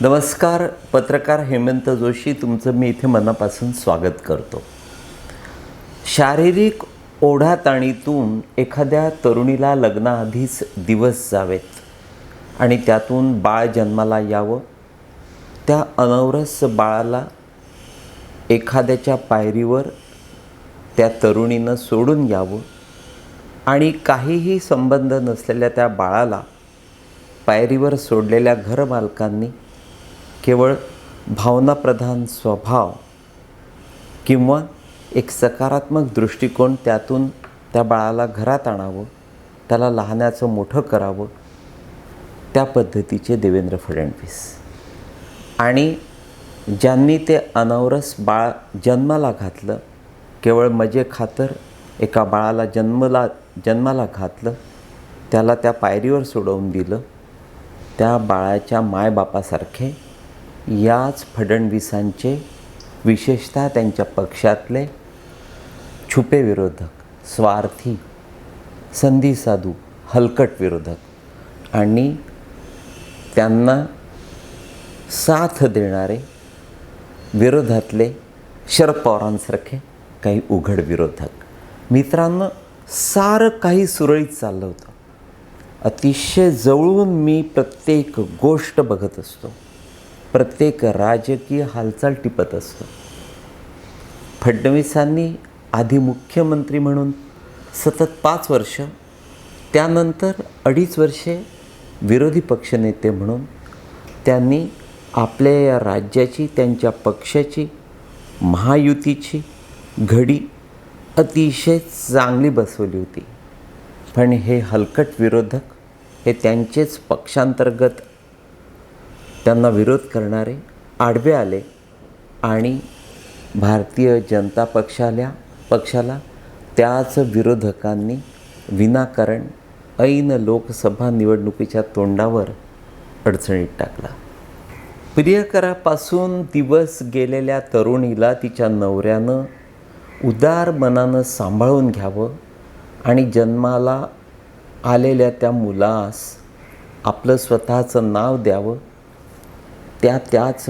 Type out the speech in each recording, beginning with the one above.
नमस्कार पत्रकार हेमंत जोशी तुमचं मी इथे मनापासून स्वागत करतो. शारीरिक ओढाताणीतून एखाद्या तरुणीला लग्नाआधीच दिवस जावेत आणि त्यातून बाळ जन्माला यावं त्या अनवरस बाळाला एखाद्याच्या पायरीवर त्या तरुणीनं सोडून यावं आणि काहीही संबंध नसलेल्या त्या बाळाला पायरीवर सोडलेल्या घरमालकांनी केवळ भावनाप्रधान स्वभाव किंवा एक सकारात्मक दृष्टिकोन त्यातून त्या बाळाला घरात आणावं त्याला लहानाचं मोठं करावं त्या पद्धतीचे देवेंद्र फडणवीस. आणि ज्यांनी ते अनावरस बाळ जन्माला घातलं केवळ मजे खातर एका बाळाला जन्मला जन्माला घातलं त्याला त्या पायरीवर सोडवून दिलं त्या बाळाच्या मायबापासारखे याच फडणवीसांचे विशेषतः त्यांच्या पक्षातले छुपे विरोधक स्वार्थी संधी साधू हलकट विरोधक आणि त्यांना साथ देणारे विरोधातले शरद पवारांसारखे काही उघड विरोधक. मित्रांनो सारं काही सुरळीत चाललं होतं. अतिशय जवळून मी प्रत्येक गोष्ट बघत असतो. प्रत्येक राजकीय हालचाल टिपत असतो. फडणवीसांनी आधी मुख्यमंत्री म्हणून सतत पाच वर्ष त्यानंतर अडीच वर्षे विरोधी पक्षनेते म्हणून त्यांनी आपल्या या राज्याची त्यांच्या पक्षाची महायुतीची घडी अतिशय चांगली बसवली होती. पण हे हलकट विरोधक हे त्यांचेच पक्षांतर्गत त्यांना विरोध करणारे आडवे आले आणि भारतीय जनता पक्षाला पक्षाला त्याच विरोधकांनी विनाकारण ऐन लोकसभा निवडणुकीच्या तोंडावर अडचणीत टाकला. प्रियकरापासून दिवस गेलेल्या तरुणीला तिच्या नवऱ्यानं उदार मनानं सांभाळून घ्यावं आणि जन्माला आलेल्या त्या मुलास आपलं स्वतःचं नाव द्यावं त्या त्याच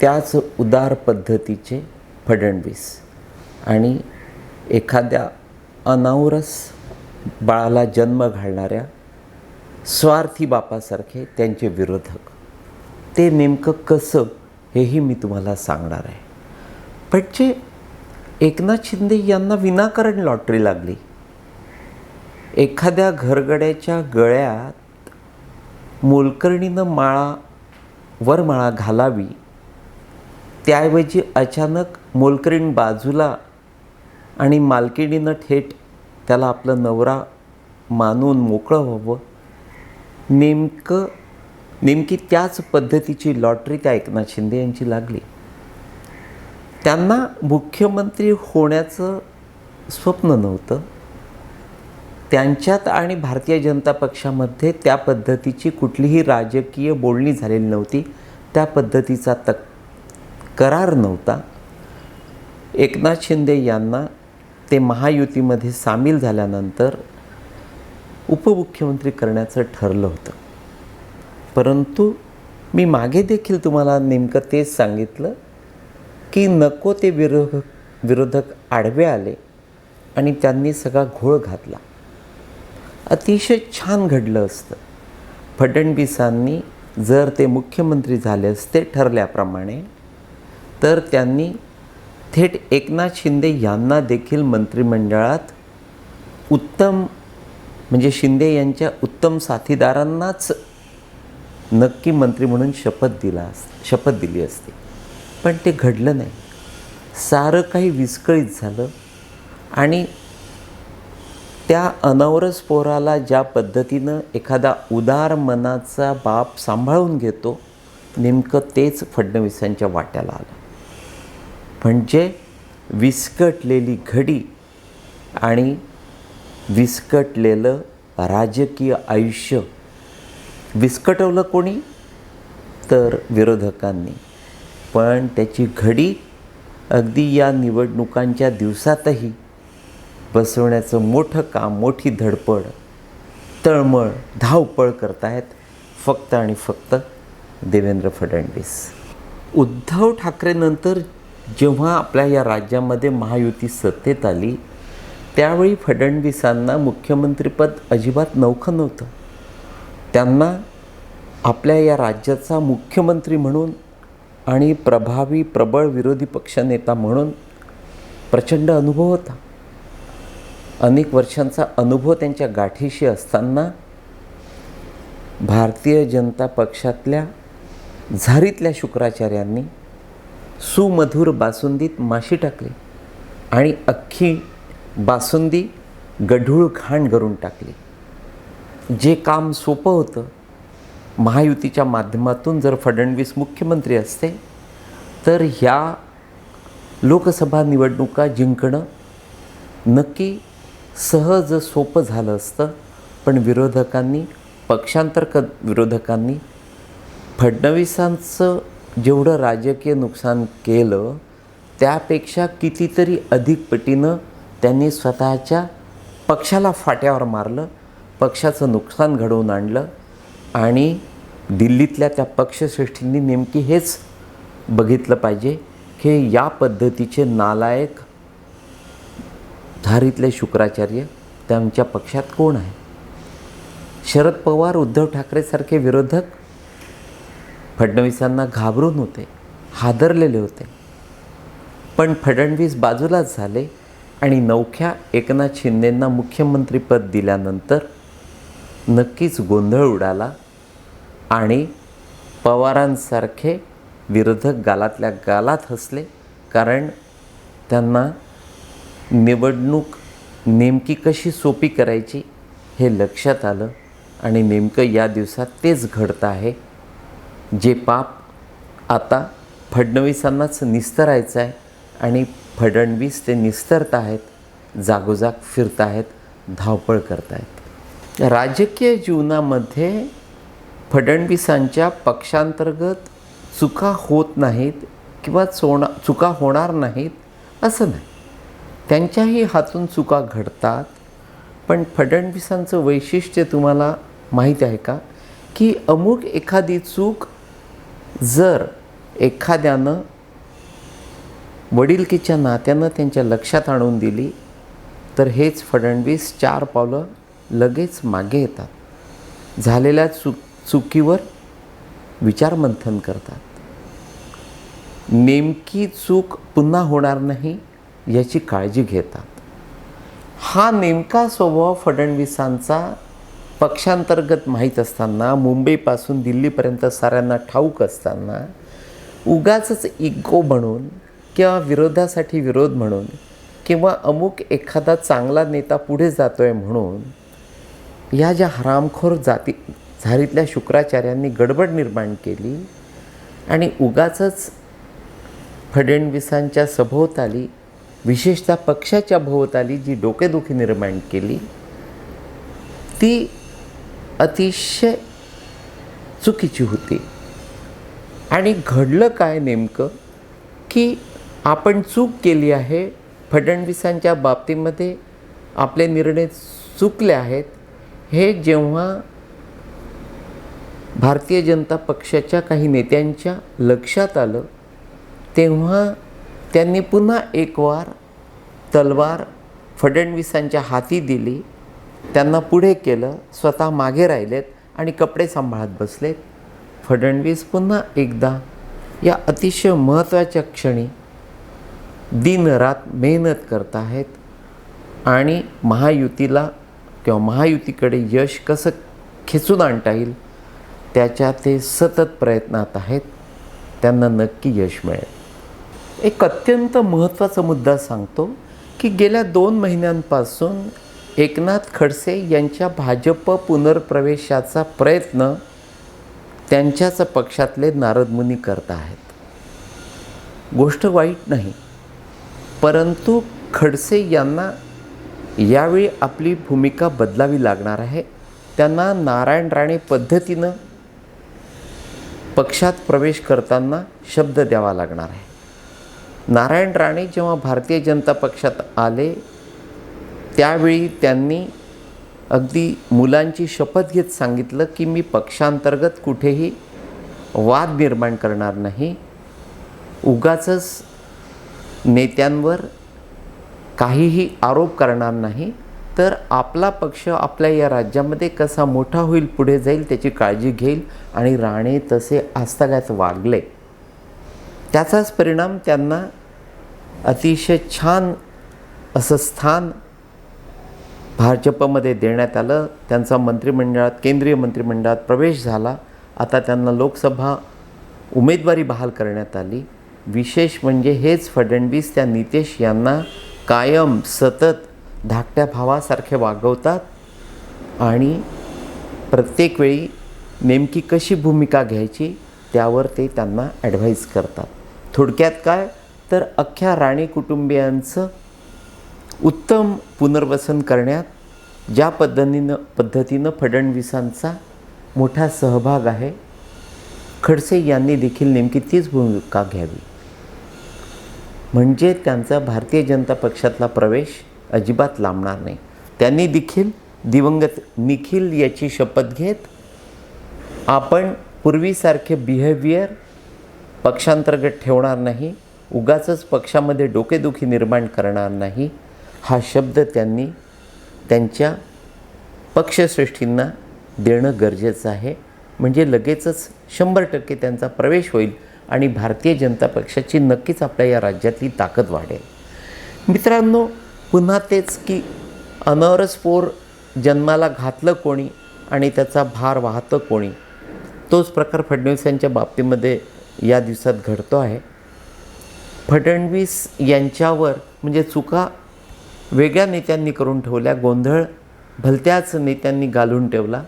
त्याच उदार पद्धतीचे फडणवीस आणि एखाद्या अनावरस बाळाला जन्म घालणाऱ्या स्वार्थी बापासारखे त्यांचे विरोधक. ते नेमकं कसं हेही मी तुम्हाला सांगणार आहे. पण जे एकनाथ शिंदे यांना विनाकारण लॉटरी लागली एखाद्या घरगड्याच्या गळ्यात मोलकर्णीनं माळा वरमाळा घालावी. त्याऐवजी अचानक मोलकरीण बाजूला आणि मालकिणीनं थेट त्याला आपलं नवरा मानून मोकळं व्हावं. नेमकं नेमकी त्याच पद्धतीची लॉटरी त्या एकनाथ शिंदे यांची लागली. त्यांना मुख्यमंत्री होण्याचं स्वप्न नव्हतं. त्यांच्यात आणि भारतीय जनता पक्षामध्ये त्या पद्धतीची कुठलीही राजकीय बोलणी झालेली नव्हती. त्या पद्धतीचा तक करार नव्हता. एकनाथ शिंदे यांना ते महायुतीमध्ये सामील झाल्यानंतर उपमुख्यमंत्री करण्याचं ठरलं होतं. परंतु मी मागे देखील तुम्हाला नेमकं तेच सांगितलं की नको ते विरोधक विरोधक आडवे आले आणि त्यांनी सगळा घोळ घातला. अतिशय छान घडलं असतं. फडणवीसांनी जर ते मुख्यमंत्री झाले असते ठरल्याप्रमाणे तर त्यांनी थेट एकनाथ शिंदे यांना देखील मंत्रिमंडळात उत्तम म्हणजे शिंदे यांच्या उत्तम साथीदारांनाच नक्की मंत्री म्हणून शपथ दिला अस शपथ दिली असती. पण ते घडलं नाही. सारं काही विस्कळीत झालं आणि त्या अनवरस पोराला ज्या पद्धतीनं एखादा उदार मनाचा बाप सांभाळून घेतो नेमकं तेच फडणवीसांच्या वाट्याला आलं. म्हणजे विस्कटलेली घडी आणि विस्कटलेलं राजकीय आयुष्य. विस्कटवलं कोणी? तर विरोधकांनी. पण त्याची घडी अगदी या निवडणुकांच्या दिवसातही बसवण्याचं मोठं काम मोठी धडपड तळमळ धावपळ करतायत फक्त आणि फक्त देवेंद्र फडणवीस. उद्धव ठाकरेनंतर जेव्हा आपल्या या राज्यामध्ये महायुती सत्तेत आली त्यावेळी फडणवीसांना मुख्यमंत्रीपद अजिबात नौखं नव्हतं. त्यांना आपल्या या राज्याचा मुख्यमंत्री म्हणून आणि प्रभावी प्रबळ विरोधी पक्षनेता म्हणून प्रचंड अनुभव होता. अनेक वर्षांचा अनुभव त्यांच्या गाठीशी असताना भारतीय जनता पक्षातल्या झारीतल्या शुक्राचार्यांनी सुमधुर बासुंदीत माशी टाकली आणि अख्खी बासुंदी गढूळ घाण करून टाकली. जे काम सोपं होतं महायुतीच्या माध्यमातून जर फडणवीस मुख्यमंत्री असते तर ह्या लोकसभा निवडणुका जिंकणं नक्की सहज सोपं झालं असतं पण विरोधकांनी पक्षांतर क विरोधकांनी फडणवीसांचं जेवढं राजकीय नुकसान केलं त्यापेक्षा कितीतरी अधिक पटीनं त्यांनी स्वतःच्या पक्षाला फाट्यावर मारलं पक्षाचं नुकसान घडवून आणलं आणि दिल्लीतल्या त्या पक्षश्रेष्ठींनी नेमकी हेच बघितलं पाहिजे की या पद्धतीचे नालायक धारीतले शुक्राचार्य त्यांच्या पक्षात कोण आहे? शरद पवार उद्धव ठाकरेसारखे विरोधक फडणवीसांना घाबरून होते हादरलेले होते. पण फडणवीस बाजूलाच झाले आणि नवख्या एकनाथ शिंदेंना मुख्यमंत्रीपद दिल्यानंतर नक्कीच गोंधळ उडाला आणि पवारांसारखे विरोधक गालातल्या गालात हसले कारण त्यांना निवडणूक नेमकी कशी सोपी करायची हे लक्षात आलं आणि नेमकं या दिवसात तेच घडतं आहे. जे पाप आता फडणवीसांनाच निस्तरायचं आहे आणि फडणवीस ते निस्तरत आहेत जागोजाग फिरत आहेत धावपळ करत आहेत. राजकीय जीवनामध्ये फडणवीसांच्या पक्षांतर्गत चुका होत नाहीत किंवा चोणा चुका होणार नाहीत असं नाही. त्यांच्याही हातून चुका घडतात. पण फडणवीसांचं वैशिष्ट्य तुम्हाला माहीत आहे का? की अमुक एखादी चूक जर एखाद्यानं वडिलकीच्या नात्यानं त्यांच्या लक्षात आणून दिली तर हेच फडणवीस चार पावलं लगेच मागे येतात. झालेल्या चुक चुकीवर विचारमंथन करतात. नेमकी चूक पुन्हा होणार नाही याची काळजी घेतात. हा नेमका स्वभाव फडणवीसांचा पक्षांतर्गत माहीत असताना मुंबईपासून दिल्लीपर्यंत साऱ्यांना ठाऊक असताना उगाच इगो म्हणून किंवा विरोधासाठी विरोध म्हणून किंवा अमुक एखादा चांगला नेता पुढे जातो आहे म्हणून या ज्या हरामखोर जाती झारीतल्या शुक्राचार्यांनी गडबड निर्माण केली आणि उगाचच फडणवीसांच्या सभोवताली विशेषतः पक्षाच्या भोवताली जी डोकेदुखी निर्माण केली ती अतिशय चुकीची होती. आणि घडलं काय नेमकं की आपण चूक केली आहे फडणवीसांच्या बाबतीमध्ये आपले निर्णय चुकले आहेत हे जेव्हा भारतीय जनता पक्षाच्या काही नेत्यांच्या लक्षात आलं तेव्हा त्यांनी पुन्हा एक वार तलवार फडणवीसांच्या हाती दिली. त्यांना पुढे केलं स्वतः मागे राहिलेत आणि कपडे सांभाळत बसलेत. फडणवीस पुन्हा एकदा या अतिशय महत्त्वाच्या क्षणी दिनरात मेहनत करत आहेत आणि महायुतीला किंवा महायुतीकडे यश कसं खेचून आणता येईल त्याच्या ते सतत प्रयत्नात आहेत. त्यांना नक्की यश मिळेल. एक अत्यंत महत्त्वाचा मुद्दा सांगतो की गेल्या दोन महिन्यांपासून एकनाथ खडसे यांच्या भाजप पुनर्प्रवेशाचा प्रयत्न त्यांच्याच पक्षातले नारदमुनी करत आहेत. गोष्ट वाईट नाही परंतु खडसे यांना यावेळी आपली भूमिका बदलावी लागणार आहे. त्यांना नारायण राणे पद्धतीनं पक्षात प्रवेश करताना शब्द द्यावा लागणार आहे. नारायण राणे जेव्हा भारतीय जनता पक्षात आले त्यावेळी त्यांनी अगदी मुलांची शपथ घेत सांगितलं की मी पक्षांतर्गत कुठेही वाद निर्माण करणार नाही. उगाचच नेत्यांवर काहीही आरोप करणार नाही. तर आपला पक्ष आपल्या या राज्यामध्ये कसा मोठा होईल पुढे जाईल त्याची काळजी घेईल आणि राणे तसे आस्थागात वागले. त्याचाच परिणाम त्यांना अतिशय छान असं स्थान भाजपमध्ये देण्यात आलं. त्यांचा मंत्रिमंडळात केंद्रीय मंत्रिमंडळात प्रवेश झाला. आता त्यांना लोकसभा उमेदवारी बहाल करण्यात आली. विशेष म्हणजे हेच फडणवीस त्या नितेश यांना कायम सतत धाकट्या भावासारखे वागवतात आणि प्रत्येक वेळी नेमकी कशी भूमिका घ्यायची त्यावर ते त्यांना ॲडव्हाईस करतात. थोडक्यात काय? तर अख्ख्या राणे कुटुंबियांचं उत्तम पुनर्वसन करण्यात ज्या पद्धतीनं पद्धतीनं फडणवीसांचा मोठा सहभाग आहे खडसे यांनी देखील नेमकी तीच भूमिका घ्यावी. म्हणजे त्यांचा भारतीय जनता पक्षातला प्रवेश अजिबात लांबणार नाही. त्यांनी देखील दिवंगत निखिल याची शपथ घेत आपण पूर्वीसारखे बिहेवियर पक्षांतर्गत ठेवणार नाही उगाचच पक्षामध्ये डोकेदुखी निर्माण करणार नाही हा शब्द त्यांनी त्यांच्या पक्षश्रेष्ठींना देणं गरजेचं आहे. म्हणजे लगेचच शंभर टक्के त्यांचा प्रवेश होईल आणि भारतीय जनता पक्षाची नक्कीच आपल्या या राज्यातली ताकद वाढेल. मित्रांनो पुन्हा तेच की अनरसपोर जन्माला घातलं कोणी आणि त्याचा भार वाहतं कोणी तोच प्रकार फडणवीस यांच्या बाबतीमध्ये या दिवसात घडतो आहे. फडणवीस यांच्यावर म्हणजे चुका वेगळ्या नेत्यांनी करून ठेवल्या गोंधळ भलत्याच नेत्यांनी घालून ठेवला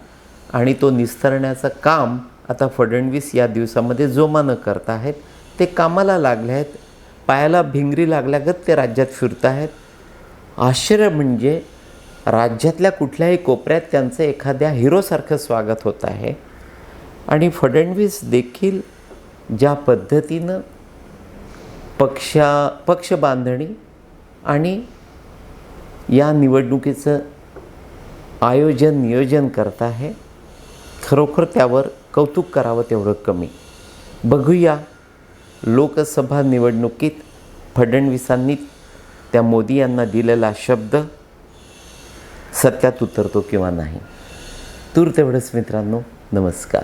आणि तो निस्तरण्याचं काम आता फडणवीस या दिवसामध्ये जोमानं करत आहेत. ते कामाला लागले आहेत पायाला भिंगरी लागल्यागत ते राज्यात फिरत आहेत. आश्चर्य म्हणजे राज्यातल्या कुठल्याही कोपऱ्यात त्यांचं एखाद्या हिरोसारखं स्वागत होत आहे. आणि फडणवीस देखील ज्या पद्धतीनं पक्षा पक्ष बांधणी आणि या निवडणुकीचं आयोजन नियोजन करत आहे खरोखर त्यावर कौतुक करावं तेवढं कमी. बघूया लोकसभा निवडणुकीत फडणवीसांनी त्या मोदी यांना दिलेला शब्द सत्यात उतरतो किंवा नाही. तूर तेवढंच मित्रांनो नमस्कार.